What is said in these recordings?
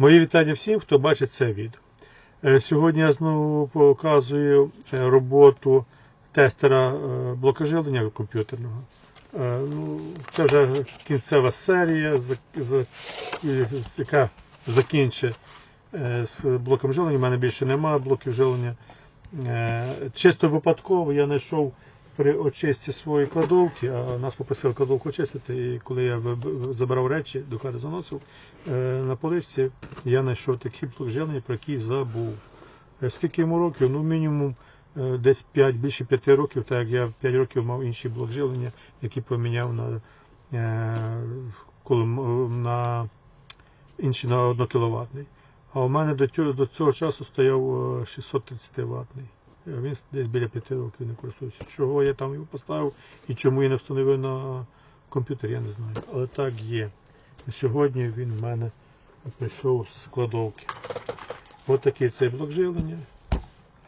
Мої вітання всім, хто бачить це відео. Е, Сьогодні я знову показую е, роботу тестера е, блокоживлення комп'ютерного. Ну, Це вже кінцева серія, яка закінчить з блоком живлення. У мене більше немає блоків живлення. Е, Чисто випадково я знайшов при очисті своєї кладовки, а нас попросили кладовку очистити, і коли я забирав речі, до клади заносив, е, на поличці я знайшов такий блок живлення, про який забув. Е, Скільки йому років? Ну, мінімум е, десь 5, більше 5 років, так як я 5 років мав інший блок живлення, який поміняв на, на інший на 1 кВт. А у мене до цього, часу стояв е, 630 ватний. Він десь біля 5 років не користується. Чого я там його поставив і чому я не встановив на комп'ютер, я не знаю. Але так є. Сьогодні він в мене прийшов з складовки. Ось такий цей блок живлення.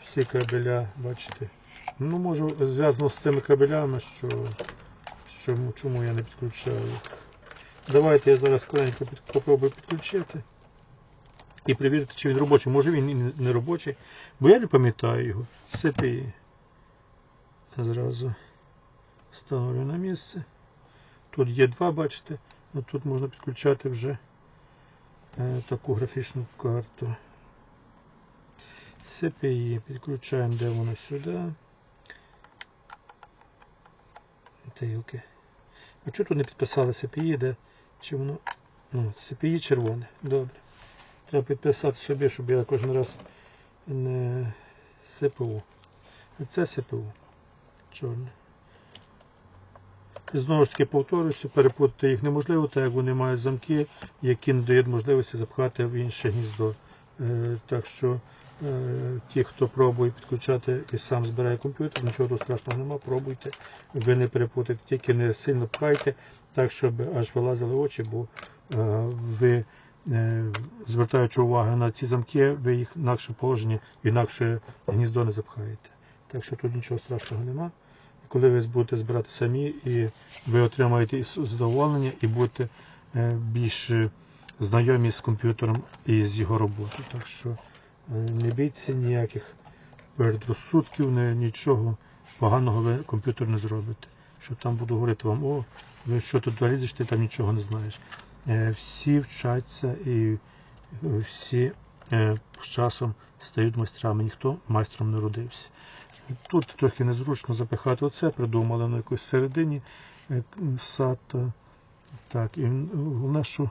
Всі кабеля, бачите. Ну, може, зв'язано з цими кабелями, що чому, чому я не підключаю їх. Давайте я зараз коротенько під, попробую підключити і перевірити, чи він робочий. Може він і не- робочий, бо я не пам'ятаю його. CPI. Зразу встановлю на місце. Тут є два, бачите. Ну, тут можна підключати вже е, таку графічну карту. CPI підключаємо, де воно сюди. Тилки. А чого тут не підписали CPI, де? Чи воно. Ну, CPI червоне. Добре. Треба підписати собі, щоб я кожен раз не. А це СПУ. Чорне. І знову ж таки повторююся, перепутати їх неможливо, так як вони мають замки, які не дають можливості запхати в інше гніздо. Е, так що е, ті, хто пробує підключати і сам збирає комп'ютер, нічого тут страшного нема, пробуйте. Ви не перепутайте, тільки не сильно пхайте, так, щоб аж вилазили очі, бо е, ви, звертаючи увагу на ці замки, ви їх інакше положені, інакше гніздо не запхаєте. Так що тут нічого страшного нема. Коли ви будете збирати самі, і ви отримаєте і задоволення, і будете е, більш е, знайомі з комп'ютером і з його роботою. Так що е, не бійтеся ніяких передрозсудків, нічого поганого ви комп'ютер не зробите. Що там буду говорити вам, о, ви що тут лізеш, ти там нічого не знаєш. Е, Всі вчаться і е, всі е, з часом стають майстрами, ніхто майстром не родився. Тут трохи незручно запихати оце, придумали на якось середині сата. Так, і головне, що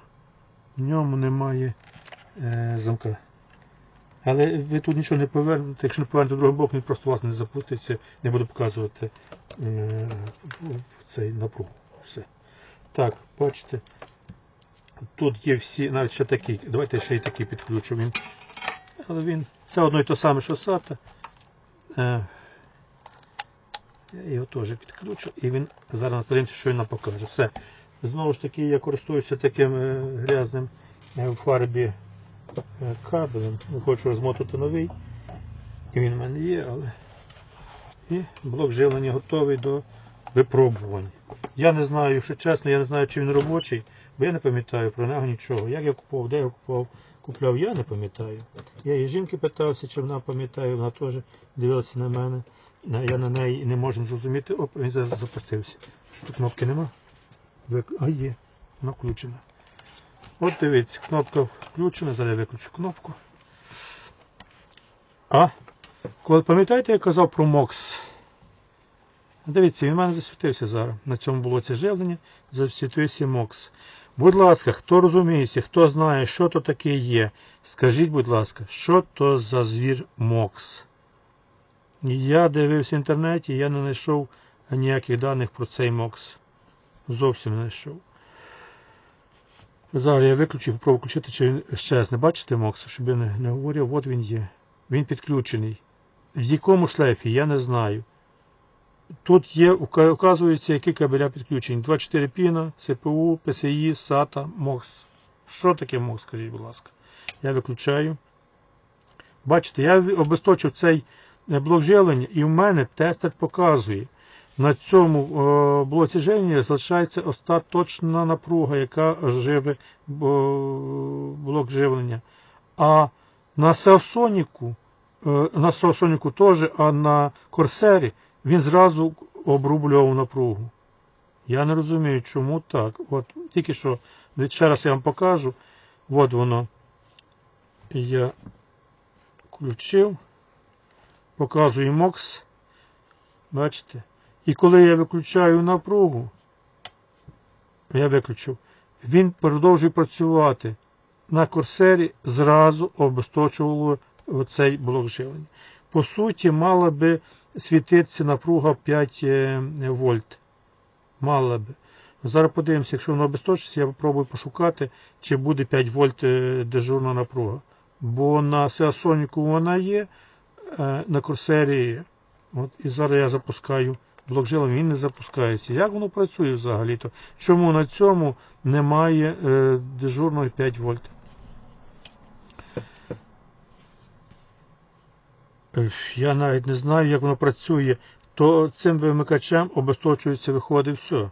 в ньому немає е, замка. Але ви тут нічого не повернете, якщо не повернете другий бок, він просто у вас не запуститься, не буде показувати е, цей напруг. Все. Так, бачите, тут є всі, навіть ще такі, давайте ще й такі підключу. Він, але він, це одно і те саме, що SATA. Е, я його теж підключу і він зараз подивимося, що він нам покаже. Все. Знову ж таки, я користуюся таким е, грязним е, в фарбі кабелем. Хочу розмотати новий. І він в мене є, але. І блок живлення готовий до випробувань. Я не знаю, якщо чесно, я не знаю, чи він робочий, бо я не пам'ятаю про нього нічого. Як я купував, де я купував, купляв, я не пам'ятаю. Я її жінки питався, чи вона пам'ятає, вона теж дивилася на мене. Я на неї не можу зрозуміти. Оп, він за- запустився. Що тут кнопки нема? А є, вона включена. От дивіться, кнопка включена, зараз я виключу кнопку. А, коли пам'ятаєте, я казав про MOX? Дивіться, він в мене засвітився зараз. На цьому блоці живлення засвітився MOX. Будь ласка, хто розуміється, хто знає, що то таке є, скажіть, будь ласка, що то за звір MOX? Я дивився в інтернеті, я не знайшов ніяких даних про цей MOX. Зовсім не знайшов. Зараз я виключу, попробую включити, чи щезне. Бачите MOX, щоб я не, не говорив, от він є. Він підключений. В якому шлейфі, я не знаю. Тут є, ука- указується, які кабеля підключені. 24 піна, ЦПУ, PCI, SATA, MOX. Що таке MOX, скажіть, будь ласка. Я виключаю. Бачите, я обесточив цей е, блок живлення, і в мене тестер показує на цьому е, блоці живлення залишається остаточна напруга, яка живе блок живлення. А на Сеосоніку, е, на Сеосоніку теж, а на Корсері він зразу обрублював напругу. Я не розумію, чому так. От тільки що, ще раз я вам покажу. От воно. Я включив. Показую MOX. Бачите? І коли я виключаю напругу, я виключив, він продовжує працювати. На корсері зразу обесточувало оцей блок живлення. По суті, мала би світитися напруга 5 е, вольт. Мала би. Зараз подивимося, якщо воно обесточиться, я попробую пошукати, чи буде 5 вольт е, дежурна напруга. Бо на Сеасоніку вона є, е, на корсері є. От, і зараз я запускаю блок живлення, він не запускається. Як воно працює взагалі-то? Чому на цьому немає дежурної 5 вольт? Я навіть не знаю, як воно працює. То цим вимикачем обесточується, виходить все.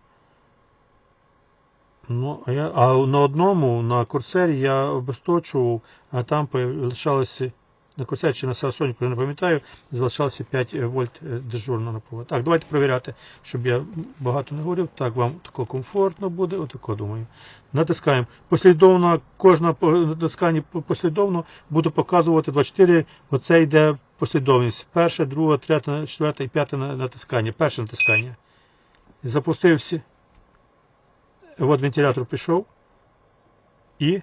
Ну, а, я, а на одному, на курсері я обесточував, а там лишалося на курсері чи на Саусоніку, я не пам'ятаю, залишалося 5 вольт е, дежурна напруга. Так, давайте перевіряти, щоб я багато не говорив. Так, вам тако комфортно буде, отако думаю. Натискаємо. Послідовно, кожна по- натискання послідовно буду показувати 24. Оце йде послідовність. Перше, друге, третє, четверте і п'яте натискання. Перше натискання. Запустився. От вентилятор пішов. І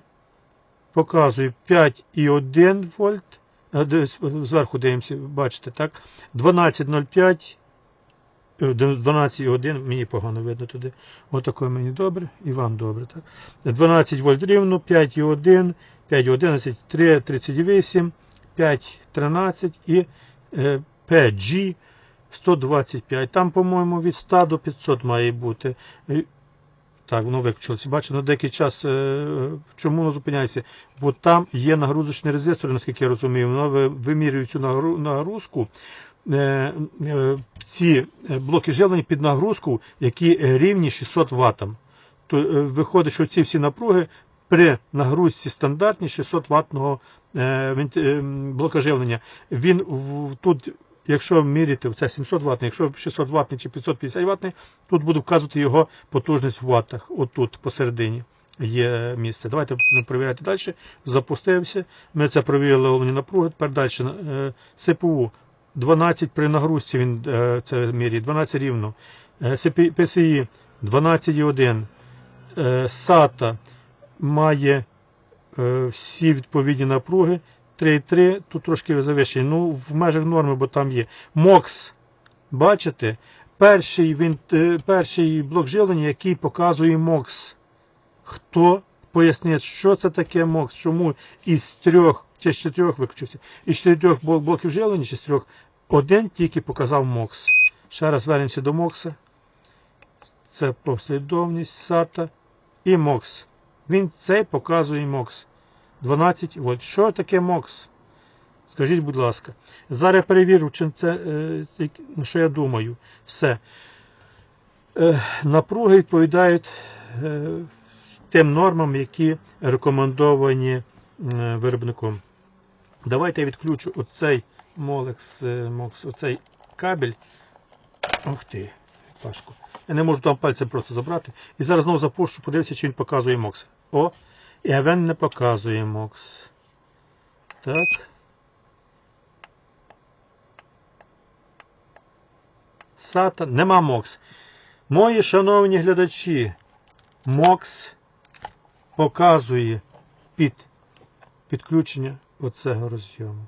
показує 5,1 вольт. Е, Зверху дивимося, бачите, так? 12,05. е, 12,1, мені погано видно туди. Отако мені добре, і вам добре. так? 12 вольт рівно, 5,1, 5,11, 3,38, 5,13 і е, PG 125. Там, по-моєму, від 100 до 500 має бути. Е, Так, воно виключилося. Бачите, на деякий час е, чому воно зупиняється? Бо там є нагрузочний резистор, наскільки я розумію, воно вимірює цю нагрузку. е, е, Ці е, блоки живлення під нагрузку, які е, рівні 600 Вт. То е, виходить, що ці всі напруги при нагрузці стандартній 600 ваттного е, е, блока живлення. Він тут, якщо міряти, це 700 Вт, якщо 600 Вт чи 550 Вт, тут буду вказувати його потужність в ваттах. Отут посередині є місце. Давайте перевіряти далі. Запустився. Ми це провірили головні напруги. Тепер далі. Е, СПУ 12 при нагрузці він це міряє, 12 рівно. PCI 12,1. Е, SATA має е, всі відповідні напруги. 3,3, тут трошки завищені. Ну, в межах норми, бо там є. MOX, бачите, перший, він, е, перший блок живлення, який показує MOX. Хто пояснить, що це таке MOX? Чому із трьох чи з чотирьох виключився? Із чотирьох блок- блоків живлення чи з трьох один тільки показав MOX. Ще раз вернемося до MOX. Це послідовність SATA і MOX. Він цей показує MOX. 12 вольт. Що таке MOX? Скажіть, будь ласка. Зараз я перевірю, чи це, е, ну, що я думаю. Все. Е, напруги відповідають е, тим нормам, які рекомендовані виробником. Давайте я відключу оцей е, MOX, оцей кабель. Ух ти, Пашко. Я не можу там пальцем просто забрати. І зараз знову запущу, подивлюся, чи він показує MOX. О, і він не показує MOX. Так. SATA. Нема MOX. Мої шановні глядачі, MOX показує під підключення оцього розйому.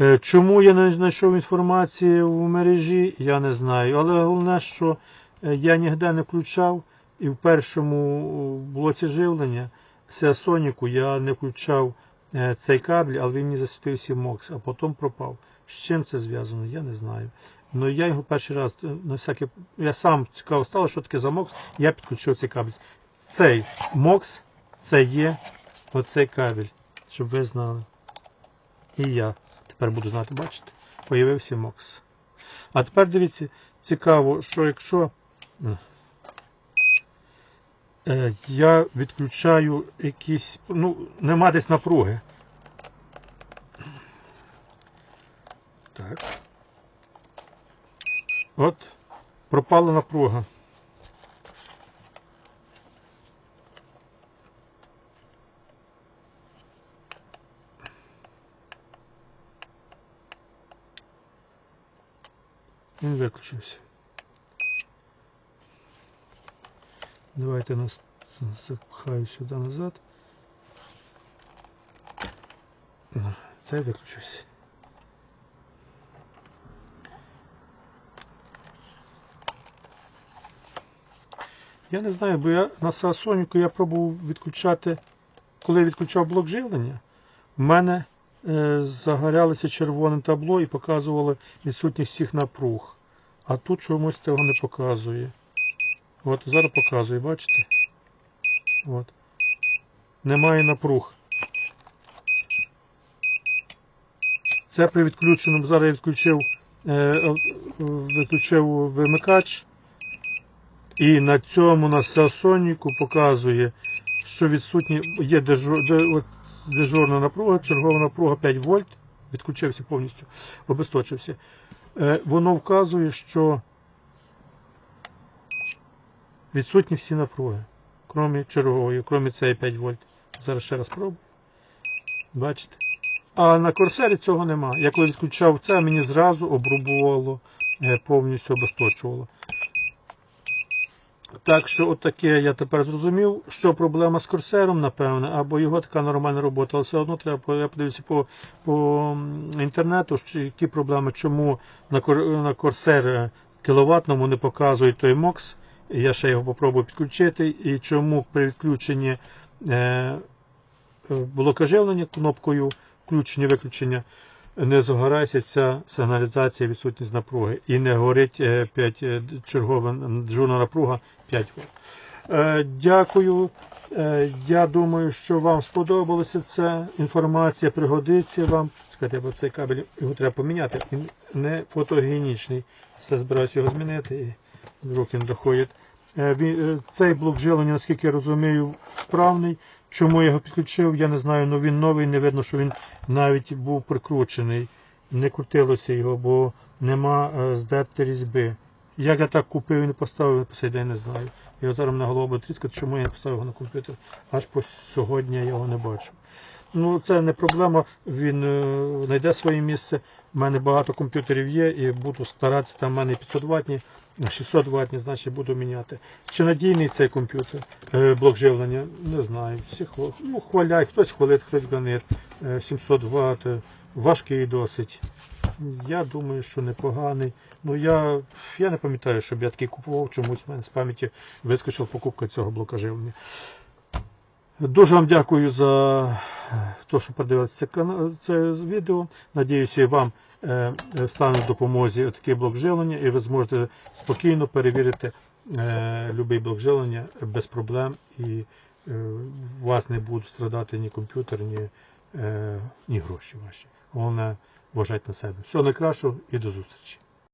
Е, Чому я не знайшов інформації в мережі, я не знаю. Але головне, що е, я ніде не включав і в першому блоці живлення Seasonic я не включав е, цей кабель, але він мені засвітився MOX, а потім пропав. З чим це зв'язано, я не знаю. Ну я його перший раз е, на всяке, я сам цікаво стало, що таке за MOX, я підключив цей кабель. Цей MOX це є оцей кабель, щоб ви знали. І я тепер буду знати, бачите, появився MOX. А тепер дивіться, цікаво, що якщо е, я відключаю якісь, ну, нема десь напруги. Так. От, пропала напруга. Він виключився. Давайте нас запхаю сюди назад. На, Цей виключився. Я не знаю, бо я на Саасоніку я пробував відключати, коли я відключав блок живлення, в мене е, загорялося червоним табло і показувало відсутність всіх напруг. А тут чомусь цього не показує. От, зараз показує, бачите? От. Немає напруг. Це при відключеному, зараз я відключив, е, е, виключив вимикач. І на цьому на Сасоніку показує, що відсутні є дежур, де, от, дежурна напруга, чергова напруга 5 вольт, відключився повністю, обесточився. Е, воно вказує, що відсутні всі напруги, крім чергової, крім цієї 5 вольт. Зараз ще раз спробую. Бачите? А на корсері цього нема. Я коли відключав це, мені зразу обрубувало, е, повністю обесточувало. Так що отаке я тепер зрозумів, що проблема з корсером, напевне, або його така нормальна робота, але все одно треба, я подивився по, по інтернету, що які проблеми, чому на, на корсер кіловатному не показує той МОКС, я ще його попробую підключити, і чому при відключенні е, живлення кнопкою включення-виключення не загорається ця сигналізація відсутність напруги і не горить 5 чергова дежурна напруга 5 вольт. Е, Дякую. Е, Я думаю, що вам сподобалася ця інформація, пригодиться вам. Скажіть, бо цей кабель його треба поміняти. Він не фотогенічний. Все збираюся його змінити і в руки не доходять. Е, він- е, Цей блок живлення, наскільки я розумію, справний. Чому я його підключив, я не знаю, але він новий, не видно, що він навіть був прикручений. Не крутилося його, бо нема е, здерти різьби. Як я так купив і не поставив, по сей день не знаю. Я зараз на голову буде тріскати, чому я не поставив його на комп'ютер. Аж по сьогодні я його не бачу. Ну, це не проблема, він е, знайде своє місце. У мене багато комп'ютерів є і буду старатися, там в мене 500 ватні, 600 ватні, значить буду міняти. Чи надійний цей комп'ютер, е, блок живлення, не знаю. Всі ну, хваляють, хтось хвалить, хтось ганить. Е, 700 Вт, е, важкий досить. Я думаю, що непоганий. Ну я, я не пам'ятаю, щоб я такий купував, чомусь в мене з пам'яті вискочила покупка цього блока живлення. Дуже вам дякую за те, що подивилися це, відео. Надіюся, вам е, е, стане в допомозі такий блок живлення, і ви зможете спокійно перевірити е, будь-який блок живлення без проблем, і у вас не будуть страдати ні комп'ютер, ні, ні гроші ваші. Головне, вважайте на себе. Всього найкращого і до зустрічі.